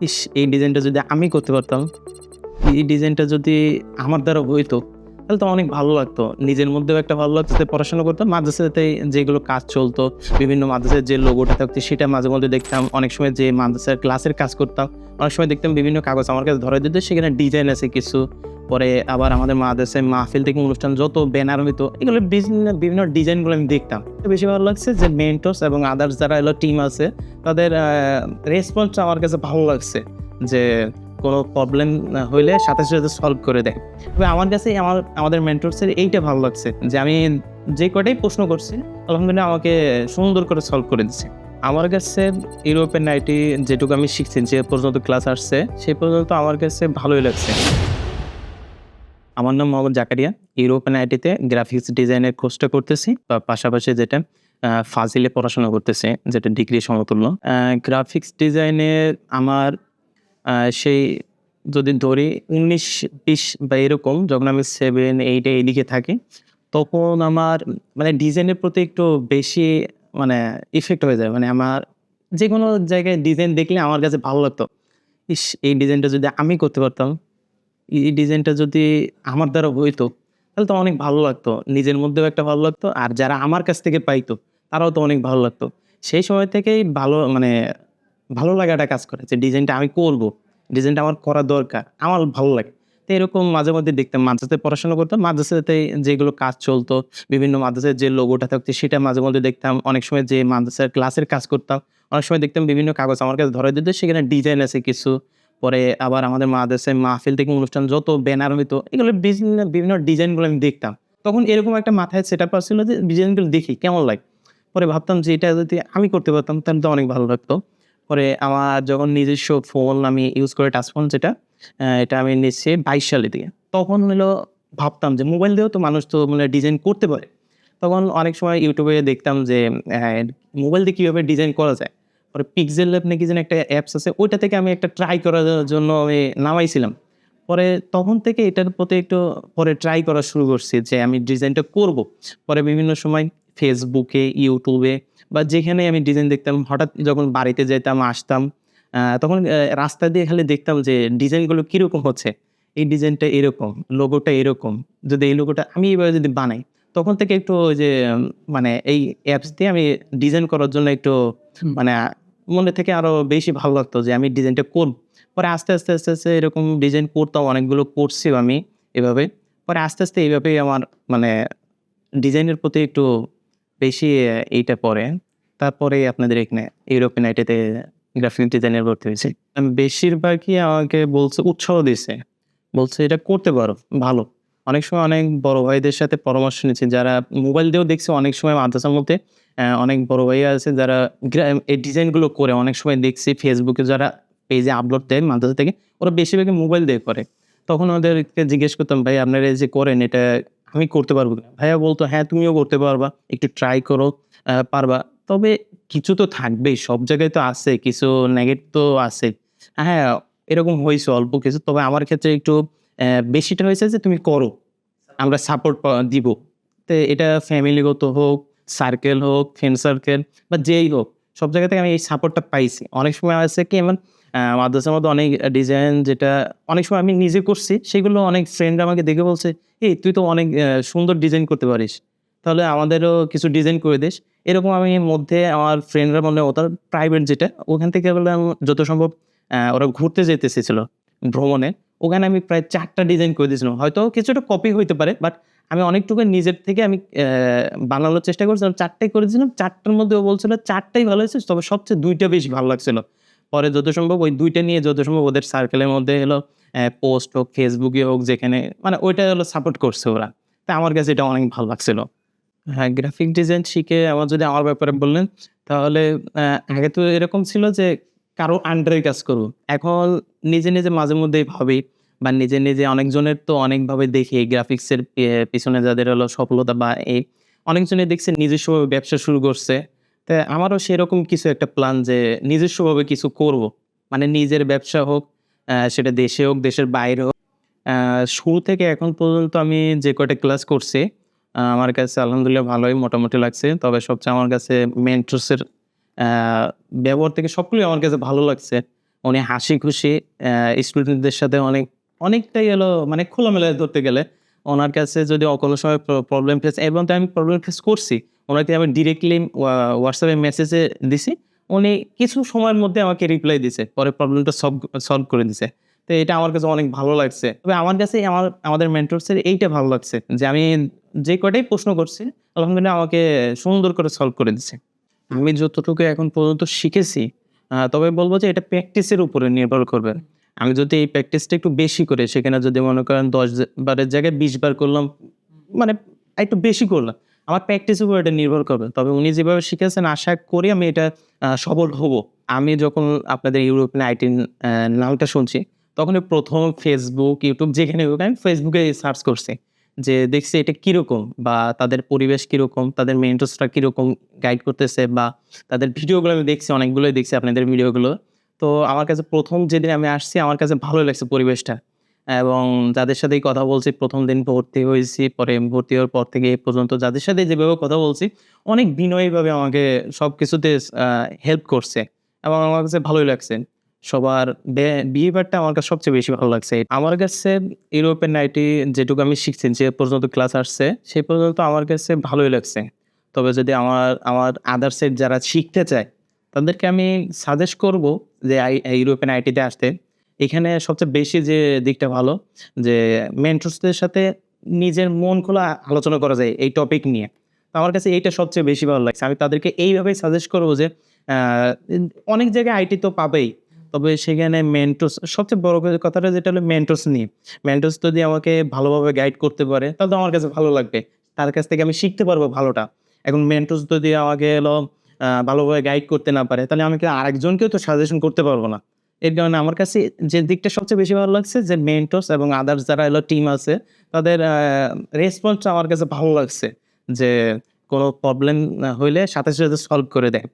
ইস এই ডিজাইনটা যদি আমি করতে পারতাম এই ডিজাইনটা যদি আমার দ্বারা হইতো তাহলে তো অনেক ভালো লাগতো। নিজের মধ্যেও একটা ভালো লাগতো পড়াশোনা করতাম। মাদ্রাসাতে যেগুলো কাজ চলতো, বিভিন্ন মাদ্রাসার যে লোগোটা থাকতো, সেটা মাঝে মধ্যে দেখতাম। অনেক সময় যে মাদ্রাসার ক্লাসের কাজ করতাম, অনেক সময় দেখতাম বিভিন্ন কাগজ আমার কাছে ধরে দিত, সেখানে ডিজাইন আছে কিছু। পরে আবার আমাদের মাদ্রাসায় মাহফিল থেকে অনুষ্ঠান, যত ব্যানার হইতো, এগুলো বিভিন্ন বিভিন্ন ডিজাইনগুলো আমি দেখতাম। বেশি ভালো লাগছে যে মেন্টস এবং আদার্স যারা এলো টিম আছে, তাদের রেসপন্সটা আমার কাছে ভালো লাগছে। যে কোনো প্রবলেম হইলে সাথে সাথে সলভ করে দেয়। তবে আমার কাছে আমার, আমাদের মেন্টরসের এইটা ভালো লাগছে যে আমি যে কটাই প্রশ্ন করছি, আলহামদুলিল্লাহ আমাকে সুন্দর করে সলভ করে দিচ্ছে। আমার কাছে ইউরোপের নাইটি যেটুকু আমি শিখছি, যে পর্যন্ত ক্লাস আসছে, সেই পর্যন্ত আমার কাছে ভালোই লাগছে। আমার নাম মোহাম্মদ জাকারিয়া। ইউরোপেন আইটিতে গ্রাফিক্স ডিজাইনের কোর্সটা করতেছি, বা পাশাপাশি যেটা ফাজিলে পড়াশোনা করতেছে, যেটা ডিগ্রি সমতুল্য। গ্রাফিক্স ডিজাইনে আমার সেই যদি ধরি উনিশ, বিশ বা এরকম যখন আমি সেভেন এইটে এইদিকে থাকি, তখন আমার মানে ডিজাইনের প্রতি একটু বেশি মানে ইফেক্ট হয়ে যায়। মানে আমার যে কোনো জায়গায় ডিজাইন দেখলে আমার কাছে ভালো লাগতো। ইস, এই ডিজাইনটা যদি আমি করতে পারতাম, এই ডিজাইনটা যদি আমার দ্বারা হইতো, তাহলে তো অনেক ভালো লাগতো। নিজের মধ্যেও একটা ভালো লাগতো, আর যারা আমার কাছ থেকে পাইতো, তারাও তো অনেক ভালো লাগতো। সেই সময় থেকেই ভালো মানে ভালো লাগাটা কাজ করে যে ডিজাইনটা আমি করব। ডিজাইনটা আমার করা দরকার, আমার ভালো লাগে। তো এরকম মাঝে মধ্যে দেখতাম, মাদ্রাসাতে পড়াশোনা করতাম, মাদ্রাসাতে যেগুলো কাজ চলতো, বিভিন্ন মাদ্রাসার যে লোগোটা থাকতো, সেটা মাঝে মধ্যে দেখতাম। অনেক সময় যে মাদ্রাসার ক্লাসের কাজ করতাম, অনেক সময় দেখতাম বিভিন্ন কাগজ আমার কাছে ধরে দিত, সেখানে ডিজাইন আছে কিছু। পরে আবার আমাদের মাদ্রাসায় মাহফিল থেকে অনুষ্ঠান, যত ব্যানার হইতো, এগুলো বিভিন্ন বিভিন্ন ডিজাইনগুলো আমি দেখতাম। তখন এরকম একটা মাথায় সেট আপ ছিল যে ডিজাইনগুলো দেখি, কেমন লাগে? পরে ভাবতাম যে এটা যদি আমি করতে পারতাম, তাহলে তো অনেক ভালো লাগতো। পরে আমার যখন নিজস্ব ফোন আমি ইউজ করে টাচ ফোন যেটা এটা আমি নিচ্ছি বাইশ সালে দিয়ে তখন হলো ভাবতাম যে মোবাইল দিয়েও তো মানুষ তো মানে ডিজাইন করতে পারে। তখন অনেক সময় ইউটিউবে দেখতাম যে মোবাইল দিয়ে কীভাবে ডিজাইন করা যায়। পরে পিক্সেল ল্যাব নাকি যেন একটা অ্যাপস আছে, ওইটা থেকে আমি একটা ট্রাই করার জন্য আমি নামাইছিলাম। পরে তখন থেকে এটার প্রতি একটু পরে ট্রাই করা শুরু করছি যে আমি ডিজাইনটা করব। পরে বিভিন্ন সময় ফেসবুকে ইউটিউবে বা যেখানে আমি ডিজাইন দেখতাম হঠাৎ যখন বাড়িতে যেতাম আসতাম তখন রাস্তা দিয়ে খালি দেখতাম যে ডিজাইনগুলো কীরকম হচ্ছে। এই ডিজাইনটা এরকম লোগোটা এরকম। যদি এই লোগোটা আমি এইভাবে যদি বানাই তখন থেকে একটু ওই যে মানে এই অ্যাপস দিয়ে আমি ডিজাইন করার জন্য একটু মানে মনে থেকে আরও বেশি ভালো লাগতো যে আমি ডিজাইনটা করব। পরে আস্তে আস্তে আস্তে আস্তে এরকম ডিজাইন করতাম অনেকগুলো করছিও আমি এভাবে। পরে আস্তে আস্তে এইভাবেই আমার মানে ডিজাইনের প্রতি একটু বেশি এইটা পড়ে তারপরে আপনাদের এখানে ইউরোপিয়ান আইটিতে গ্রাফিক ডিজাইনের ভর্তি হয়েছে। বেশিরভাগই আমাকে বলছে, উৎসাহ দিছে। বলছে, এটা করতে পারো, ভালো। অনেক সময় অনেক বড় ভাইদের সাথে পরামর্শ নিয়েছি, যারা মোবাইল দিয়েও দেখছি অনেক সময় মাদ্রাসার মধ্যে অনেক বড় ভাই আছে যারা এই ডিজাইনগুলো করে অনেক সময় দেখছি ফেসবুকে যারা পেজে আপলোড দেয় মাদ্রাসা থেকে, ওরা বেশিরভাগই মোবাইল দিয়ে করে। তখন ওদেরকে জিজ্ঞেস করতাম, ভাই, আপনারা যে করেন, এটা আমি করতে পারব কিনা? ভাইয়া বলতো হ্যাঁ তুমিও করতে পারবা, একটু ট্রাই করো পারবা। তবে কিছু তো থাকবেই, সব জায়গায় তো আছে, কিছু নেগেটিভ তো আছে। হ্যাঁ এরকম হয়েছে অল্প কিছু, তবে আমার ক্ষেত্রে একটু বেশিটা হয়েছে যে তুমি করো, আমরা সাপোর্ট দিব। তো এটা ফ্যামিলিগত হোক সার্কেল হোক ফ্রেন্ড সার্কেল বা যেই হোক, সব জায়গা থেকে আমি এই সাপোর্টটা পাইছি। অনেক সময় আছে কি, এমন মাদ্রাসার মধ্যে অনেক ডিজাইন যেটা অনেক সময় আমি নিজে করছি, সেগুলো অনেক ফ্রেন্ড আমাকে দেখে বলছে, এই, তুই তো অনেক সুন্দর ডিজাইন করতে পারিস। তাহলে আমাদেরও কিছু ডিজাইন করে দিস। এরকম আমি মধ্যে আমার ফ্রেন্ডরা মনে ওটার প্রাইভেট যেটা, ওখান থেকে বললাম, যত সম্ভব ওরা ঘুরতে যেতে এসেছিল ভ্রমণে, ওখানে আমি প্রায় চারটা ডিজাইন করে দিয়েছিলাম। হয়তো কিছুটা কপি হইতে পারে বাট আমি অনেকটুকু নিজের থেকে আমি বানানোর চেষ্টা করেছিলাম, চারটাই করেছিলাম চারটার মধ্যে ও বলছিল, চারটাই ভালো হয়েছে, তবে সবচেয়ে দুইটা বেশি ভালো লাগছিল। পরে যত সম্ভব ওই দুইটা নিয়ে যত সম্ভব ওদের সার্কেলের মধ্যে হলো পোস্ট হোক ফেসবুকে হোক, যেখানে মানে ওইটা হলো সাপোর্ট করছে ওরা। তা আমার কাছে এটা অনেক ভালো লাগছিল। হ্যাঁ গ্রাফিক ডিজাইন শিখে আমার যদি আমার ব্যাপারে বললেন, তাহলে আগে তো এরকম ছিল যে কারও আন্ডারে কাজ করব এখন নিজে নিজে মাঝে মধ্যেই ভাবি, বা নিজে নিজে অনেকজনের তো অনেকভাবে দেখি গ্রাফিক্সের পিছনে যাদের হলো সফলতা বা এই অনেকজনে দেখছে নিজস্বভাবে ব্যবসা শুরু করছে। তা আমারও সেরকম কিছু একটা প্ল্যান যে নিজস্বভাবে কিছু করব। মানে নিজের ব্যবসা হোক সেটা দেশে হোক, দেশের বাইরে হোক। শুরু থেকে এখন পর্যন্ত আমি যে কয়টা ক্লাস করছি আমার কাছে আলহামদুলিল্লাহ ভালোই মোটামুটি লাগছে। তবে সবচেয়ে আমার কাছে মেন্টরসের ব্যবহার থেকে সবগুলোই আমার কাছে ভালো লাগছে। উনি হাসি খুশি স্টুডেন্টদের সাথে অনেক, অনেকটাই এলো মানে খোলামেলায় ধরতে গেলে। ওনার কাছে যদি অকল সময় প্রবলেম ফেস এবং তো আমি প্রবলেম ফেস করছি ওনাকে আমি ডিরেক্টলি হোয়াটসঅ্যাপে মেসেজে দিছি। উনি কিছু সময়ের মধ্যে আমাকে রিপ্লাই দিছে। পরে প্রবলেমটা সলভ সলভ করে দিছে। তো এটা আমার কাছে অনেক ভালো লাগছে। তবে আমার কাছে আমার, আমাদের মেন্টরসের এইটা ভালো লাগছে যে আমি যে কটাই প্রশ্ন করছি, আলহামদুলিল্লাহ আমাকে সুন্দর করে সলভ করে দিছে। আমি যতটুকু এখন পর্যন্ত শিখেছি তবে বলব যে এটা প্র্যাকটিসের উপরে নির্ভর করবে। আমি যদি এই প্র্যাকটিসটা একটু বেশি করে, সেখানে যদি মনে করেন দশ বারের জায়গায় বিশ বার করলাম মানে একটু বেশি করলাম আমার প্র্যাকটিসের উপর এটা নির্ভর করবে। তবে উনি যেভাবে শিখেছেন, আশা করি আমি এটা সফল হব। আমি যখন আপনাদের ইউরোপিয়ান আইটি নামটা শুনছি, তখন প্রথম ফেসবুক ইউটিউব যেখানে হোক, আমি ফেসবুকে সার্চ করছি। যে দেখছি এটা কীরকম বা তাদের পরিবেশ কীরকম, তাদের মেন্টসরা কীরকম গাইড করতেছে বা তাদের ভিডিওগুলো আমি দেখছি, অনেকগুলোই দেখছি আপনাদের ভিডিওগুলো তো আমার কাছে প্রথম যেদিন আমি আসছি, আমার কাছে ভালো লাগছে পরিবেশটা। এবং যাদের সাথেই কথা বলছি, প্রথম দিন ভর্তি হয়েছি, পরে ভর্তি হওয়ার পর থেকে এ পর্যন্ত যাদের সাথে যেভাবে কথা বলছি, অনেক বিনয়ীভাবে আমাকে সব কিছুতে হেল্প করছে এবং আমার কাছে ভালোই লাগছে। সবার বিহেভিয়ারটা আমার কাছে সবচেয়ে বেশি ভালো লাগছে। আমার কাছে ইউরোপিয়ান নাইটি যেটুকু আমি শিখছি, যে পর্যন্ত ক্লাস আসছে, সেই পর্যন্ত আমার কাছে ভালোই লাগছে। তবে যদি আমার আমার আদার্সের যারা শিখতে চায়, তাদেরকে আমি সাজেস্ট করব যে ইউরোপিয়ান আইটিতে আসতে। এখানে সবচেয়ে বেশি যে দিকটা ভালো, যে মেন্টরসদের সাথে নিজের মন খোলা আলোচনা করা যায় এই টপিক নিয়ে। আমার কাছে এইটা সবচেয়ে বেশি ভালো লাগছে। আমি তাদেরকে এইভাবেই সাজেস্ট করব যে অনেক জায়গায় আইটি তো পাবেই, তবে সেখানে মেন্টোস সবচেয়ে বড় কথাটা যেটা হলো মেন্টোস নিয়ে। মেন্টোস যদি আমাকে ভালোভাবে গাইড করতে পারে, তাহলে আমার কাছে ভালো লাগবে। তার কাছ থেকে আমি শিখতে পারব ভালোটা। এখন মেন্টোস যদি আমাকে এলো ভালোভাবে গাইড করতে না পারে, তাহলে আমি আরেকজনকেও তো সাজেশন করতে পারব না। এর কারণে আমার কাছে যে দিকটা সবচেয়ে বেশি ভালো লাগছে, যে মেন্টস এবং আদার্স যারা এলো টিম আছে, তাদের রেসপন্সটা আমার কাছে ভালো লাগছে। যে কোনো প্রবলেম হইলে সাথে সাথে সলভ করে দেয়।